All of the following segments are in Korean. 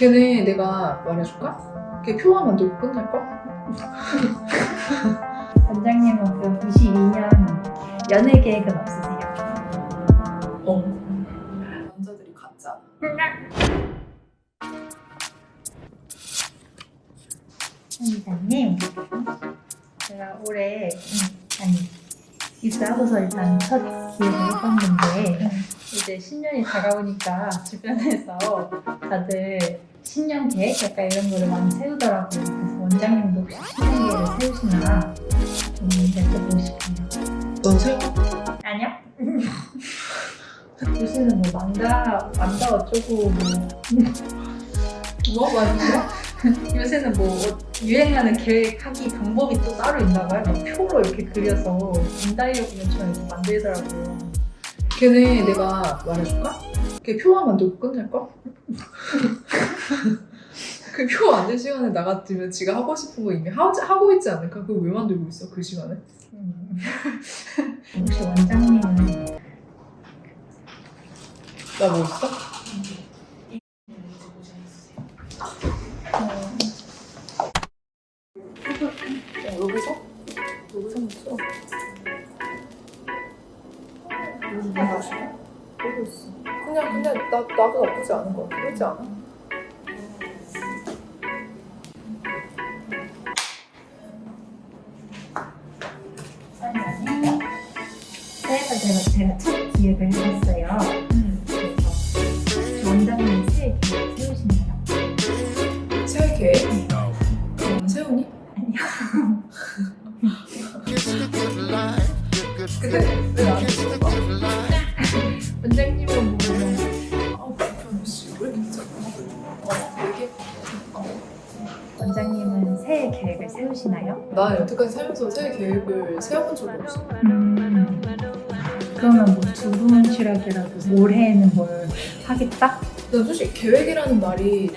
걔네 내가 말해줄까? 걔 표만 만들고 끝날걸? 원장님은 그럼 22년 연애 계획은 없으세요? 어. 남자들이 가짜. 원장님, 제가 올해 음, 아니 입사하고서 일단 첫 기획을 해봤는데 이제 신년이 다가오니까 주변에서 다들 신년 계획 약간 이런 거를 많이 세우더라고요. 그래서 원장님도 혹시 신년 계획을 세우시나 좀 여쭤보고 싶어요. 넌 세워? 아니요. 요새는 뭐 만다 만다 어쩌고 뭐 뭐? 맞아? 요새는 뭐 유행하는 계획하기 방법이 또 따로 있나 봐요. 막 표로 이렇게 그려서 인다이어그램처럼 이렇게 만들더라고요. 걔네 내가 말해줄까? 걔 표만 만들고 끝날걸? 그표 만들 시간에 나갔으면 지가 하고 싶은 거 이미 하, 하고 있지 않을까? 그거 왜 만들고 있어 그 시간에? 음. 혹시 원장님은 나 뭐 있어? 야, 여기서? 여기서 먹어. 나 나도 나쁘지 않은 것 같아. 그렇지 않아? 나 여태까지 살면서 새해 계획을 세워본 적이 없어. 음, 그러면 뭐 두루뭉실하게라도 올해에는 뭘 하겠다? 난 솔직히 계획이라는 말이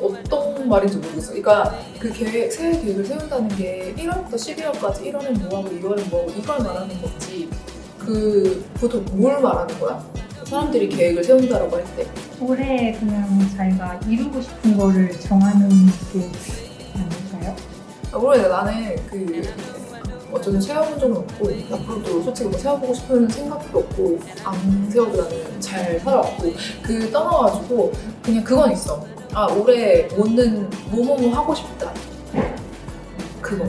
어떤 말인지 모르겠어. 그러니까 그 계획, 새해 계획을 세운다는 게 1월부터 12월까지 1월엔 뭐하고 2월엔 뭐하고 이걸 말하는 거지. 그 보통 뭘 말하는 거야? 사람들이 계획을 세운다라고 할 때. 올해 그냥 자기가 이루고 싶은 거를 정하는 게? 올해 나는 그 어쩌든 세워본 적은 없고 앞으로도 솔직히 뭐 세워보고 싶은 생각도 없고 안 세워도 나는 잘 살아왔고 그 떠나가지고 그냥 그건 있어. 아 올해 뭐는 뭐뭐뭐 하고 싶다. 그거.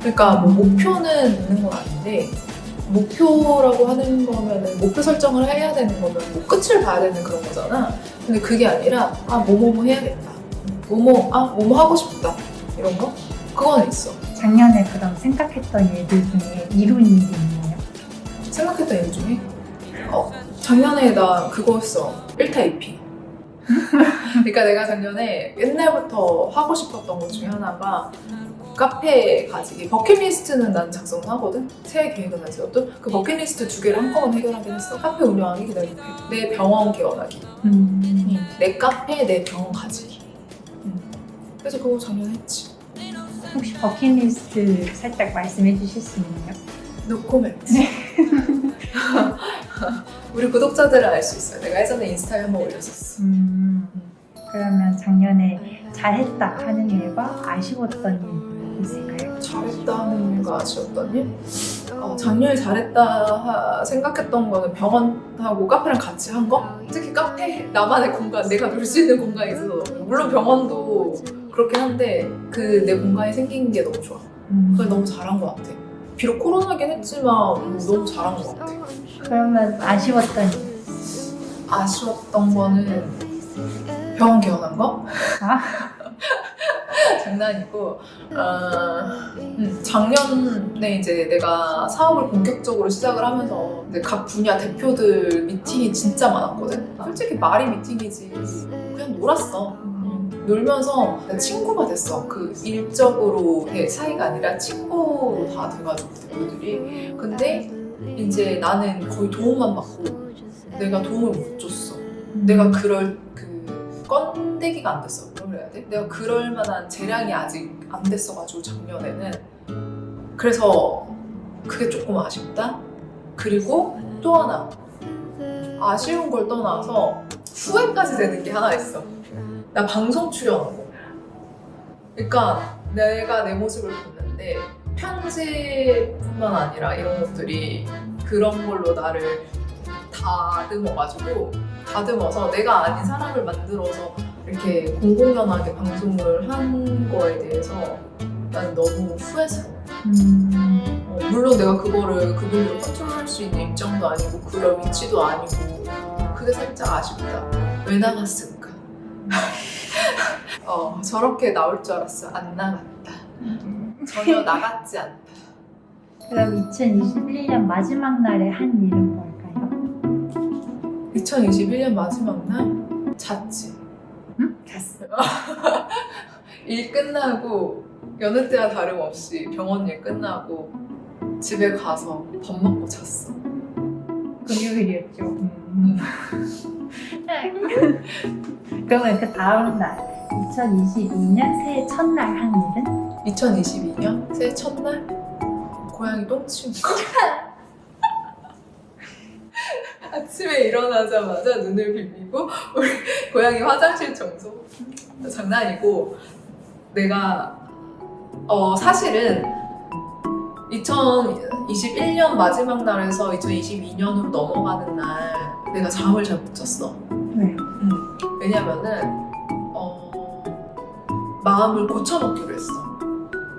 그러니까 뭐 목표는 있는 건 아닌데 목표라고 하는 거면은 목표 설정을 해야 되는 거면 뭐 끝을 봐야 되는 그런 거잖아. 근데 그게 아니라 아 뭐뭐뭐 해야겠다. 뭐뭐 아 뭐뭐 하고 싶다. 이런 거 그거는 있어. 작년에 그럼 생각했던 일들 중에 이룬 일이 있나요? 생각했던 일 중에? 어 작년에 나 그거 했어. 1타 2피. 그러니까 내가 작년에 옛날부터 하고 싶었던 것 중에 하나가 카페 가지기. 버킷리스트는 난 작성을 하거든. 새해 계획은 안 세워도 그 버킷리스트 두 개를 한꺼번에 해결하긴 했어. 카페 운영하기 그다음에 내 병원 개원하기. 음, 내 카페 내 병원 가지기. 음. 그래서 그거 작년에 했지 혹시 버킷리스트 살짝 말씀해 주실 수 있나요? 노 코멘트 우리 구독자들은 알 수 있어요 내가 예전에 인스타에 한번 올렸었어 음, 그러면 작년에 잘했다 하는 일과 아쉬웠던 일 있을까요? 잘했다는 일과 아쉬웠던 일? 어, 작년에 잘했다 하- 생각했던 거는 병원하고 카페랑 같이 한 거? 특히 카페 나만의 공간 내가 놀 수 있는 공간이 있어서 물론 병원도 그렇긴 한데 그 내 공간이 생긴 게 너무 좋아. 음, 그걸 너무 잘한 것 같아. 비록 코로나긴 했지만 음, 너무 잘한 것 같아. 그러면 아쉬웠던? 일 아쉬웠던 거는 병원 개원한 거? 아? 장난이고. 어, 음, 작년에 이제 내가 사업을 본격적으로 시작을 하면서 이제 각 분야 대표들 미팅이 진짜 많았거든. 솔직히 말이 미팅이지. 그냥 놀았어. 음, 놀면서 친구가 됐어 그 일적으로 사이가 아니라 친구로 다 돼가지고 대표들이 근데 이제 나는 거의 도움만 받고 내가 도움을 못 줬어 내가 그럴 그 건데기가 안 됐어. 그래야 돼? 내가 그럴 만한 재량이 아직 안 됐어가지고 작년에는 그래서 그게 조금 아쉽다. 그리고 또 하나 아쉬운 걸 떠나서 후회까지 되는 게 하나 있어. 나 방송 출연한 거. 그러니까 내가 내 모습을 보는데 편집뿐만 아니라 이런 것들이 그런 걸로 나를 다듬어가지고 다듬어서 내가 아닌 사람을 만들어서 이렇게 공공연하게 방송을 한 거에 대해서 난 너무 후회스러워. 음. 어, 물론 내가 그거를 그들을 컨트롤할 수 있는 입장도 아니고 그럴 위치도 아니고 그게 살짝 아쉽다. 왜 나갔을까? 어 저렇게 나올 줄 알았어. 안 나갔다. 전혀 나갔지 않다. 그럼 2021년 마지막 날에 한 일은 뭘까요? 2021년 마지막 날 잤지. 응? 잤어. 일 끝나고 여느 때와 다름없이 병원 일 끝나고 집에 가서 밥 먹고 잤어. 금요일이었죠. 음. 그러면 그 다음 날 2022년 새해 첫날 한 일은? 2022년 새해 첫날 고양이 똥 치운 거. 아침에 일어나자마자 눈을 비비고 우리 고양이 화장실 청소. 장난이고 내가 어 사실은 2021년 마지막 날에서 2022년으로 넘어가는 날 내가 잠을 잘 못 잤어. 네. 음, 왜냐면은 어, 마음을 고쳐먹기로 했어.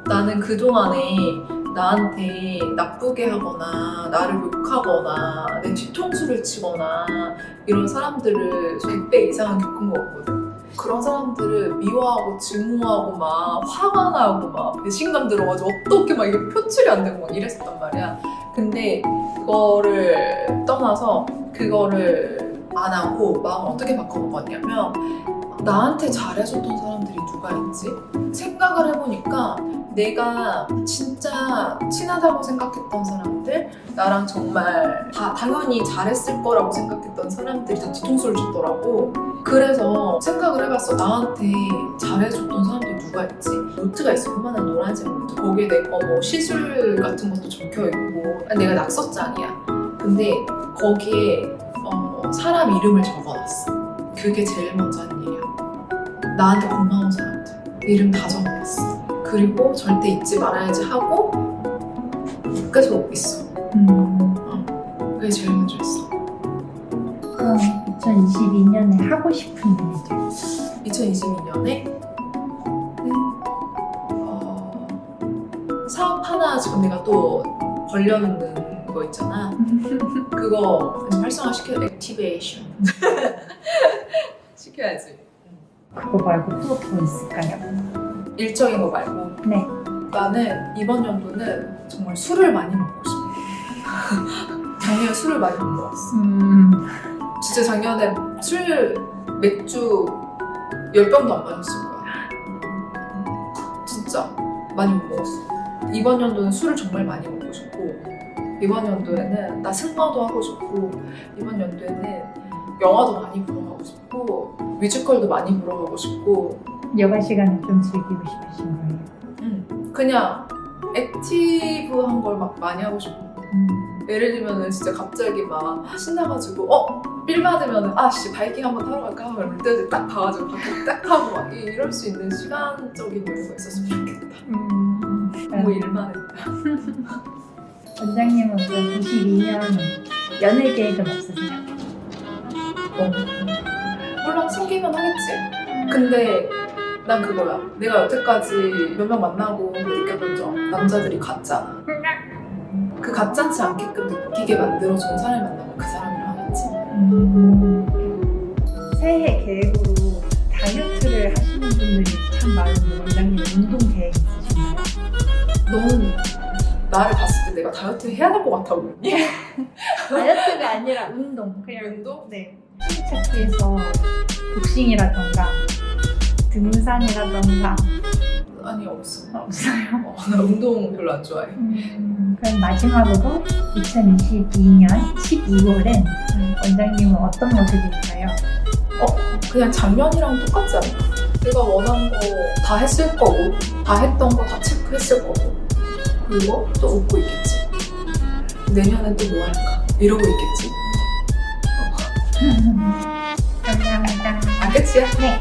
나는 그 동안에 나한테 나쁘게 하거나 나를 욕하거나 내 뒤통수를 치거나 이런 사람들을 100배 이상은 겪은 것 같거든. 그런 사람들을 미워하고 증오하고 막 화가 나고 막 배신감 들어가지고 어떻게 막 이게 표출이 안 되고 막 이랬었단 말이야. 근데 그거를 떠나서 그거를 안 하고 마음을 어떻게 바꿔먹었냐면 나한테 잘해줬던 사람들이 누가 있지? 생각을 해보니까 내가 진짜 친하다고 생각했던 사람들 나랑 정말 다 당연히 잘했을 거라고 생각했던 사람들이 다 뒤통수를 줬더라고 그래서 생각을 해봤어. 나한테 잘해줬던 사람들이 누가 있지? 노트가 있어. 그만한 노란색 노트. 거기에 내 거 뭐 시술 같은 것도 적혀있고. 아니, 내가 낙서장이야. 근데 거기에 어, 사람 이름을 적어놨어. 그게 제일 먼저 한 일이야. 나한테 고마운 사람들. 이름 다 적어놨어. 그리고 절대 잊지 말아야지 하고 계속 있어. 음. 그게 제일 2022년에 하고 싶은 일들. 2022년에 어, 사업 하나 지금 내가 또 벌려놓는 거 있잖아 그거 좀 활성화 시켜 액티베이션 시켜야지 그거 말고 또 더 있을까요? 일적인 거 말고 네. 나는 이번 연도는 정말 술을 많이 먹고 싶어 작년에 술을 많이 못 먹었어 음. 진짜 작년에 술 맥주 열 병도 안 마셨을 거야. 진짜 많이 못 먹었어. 이번 연도는 술을 정말 많이 먹고 싶고 이번 연도에는 나 승마도 하고 싶고 이번 연도에는 영화도 많이 보러 가고 싶고 뮤지컬도 많이 보러 가고 싶고 여가 시간을 좀 즐기고 싶으신 거예요. 음, 그냥 액티브한 걸 막 많이 하고 싶어. 음. 예를 들면은 진짜 갑자기 막 신나가지고 어? 빌 받으면은 아씨 바이킹 한번 타러 갈까? 하면 롯데즈 딱 가가지고 바이킹 딱 타고 막 이- 이럴 수 있는 시간적인 여유가 있었으면 좋겠다 음. 뭐 일만 했다 원장님은 그럼 22년 연애 계획은 없으세요? 어. 물론 생기면 하겠지 근데 난 그거야 내가 여태까지 몇 명 만나고 느꼈던 점 남자들이 가짜나 그 가짜지 않게끔 느끼게 만들어주는 사람을 만나면 그 사람이랑 하겠지 음. 새해 계획으로 다이어트를 하시는 분들이 참 많은데 원장님 운동 계획 있으신가요? 넌 나를 봤을 때 내가 다이어트 해야 될 것 같아 보이니? 다이어트가 아니라 운동. 그냥 운동? 네. 취미 찾기에서 복싱이라던가 등산이라던가 아니 없어 없어요. 어, 나 운동 별로 안 좋아해 음, 그럼 마지막으로 2022년 12월엔 원장님은 어떤 모습일까요? 그냥 작년이랑 똑같지 않나? 내가 원한 거 다 했을 거고 다 했던 거 다 체크했을 거고 그리고 또 웃고 있겠지 내년엔 또 뭐 할까? 이러고 있겠지 감사합니다. 아 끝이야? 네.